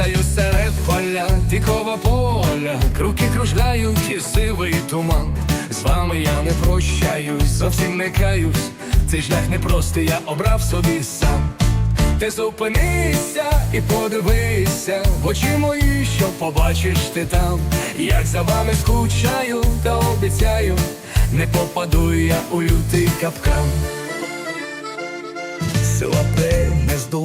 стаю серед поля, дикого поля, круки кружляють і сивий туман. З вами я не прощаюсь, зовсім не каюсь. Цей шлях непростий, я обрав собі сам. Ти зупинися і подивися в очі мої, що побачиш ти там, як за вами скучаю та обіцяю, не попаду я у лютий капкан. Сила те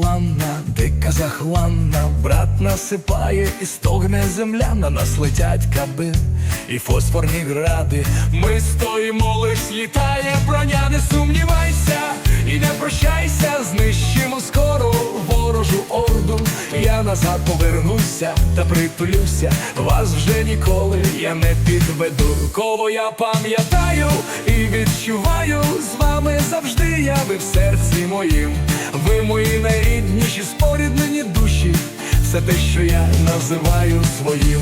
дика захланна, брат насипає і стогне земля, на нас летять каби і фосфорні гради. Ми стоїмо, лиш літає броня, не сумнівайся і не прощайся, знищимо скоро ворожу орду. Я назад повернуся та притулюся, вас вже ніколи я не підведу. Кого я пам'ятаю і відчуваю з вами завжди я ви в серці моїм. Ви мої душі, все те, що я називаю своїм.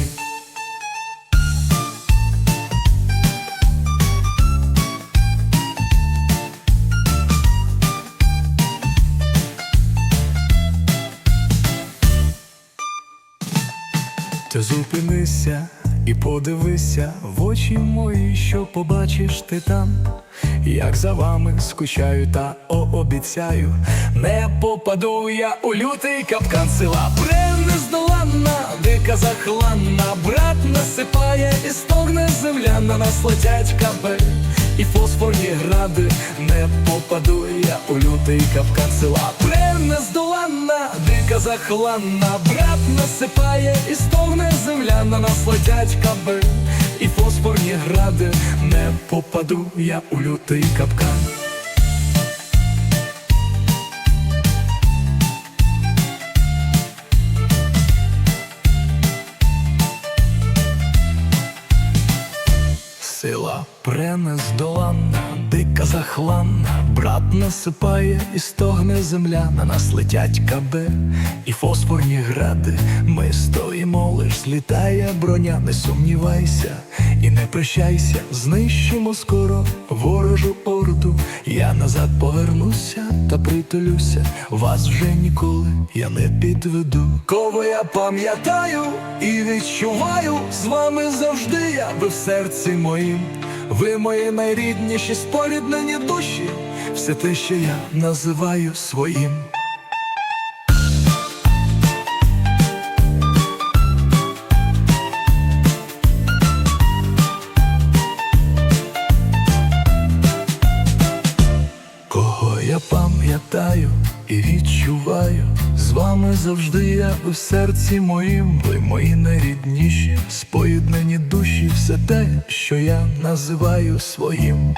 Ти зупинися і подивися в очі мої, що побачиш ти там, як за вами скучаю та обіцяю, не попаду я у лютий капкан села. Нездоланна, захланна, брат насипає і стогне земля, на нас летять кабель і фосфорні гради, не попаду я у лютий капкан села. Бре нездоланна, дика захланна, брат насипає і стогне земля, на нас летять кабель і фосфорні гради, не попаду я у лютий капкан. Пренездоланна, дика захланна, брат насипає і стогне земля, на нас летять каби і фосфорні гради. Ми стоїмо, лиш злітає броня, не сумнівайся і не прощайся, знищимо скоро ворожу орду. Я назад повернуся та притулюся, вас вже ніколи я не підведу. Кого я пам'ятаю і відчуваю, з вами завжди я ви в серці моїм. Ви мої найрідніші споріднені душі, все те, що я називаю своїм. Кого я пам'ятаю і відчуваю, з вами завжди я в серці моїм, ви мої найрідніші, споєднані все те, що я називаю своїм.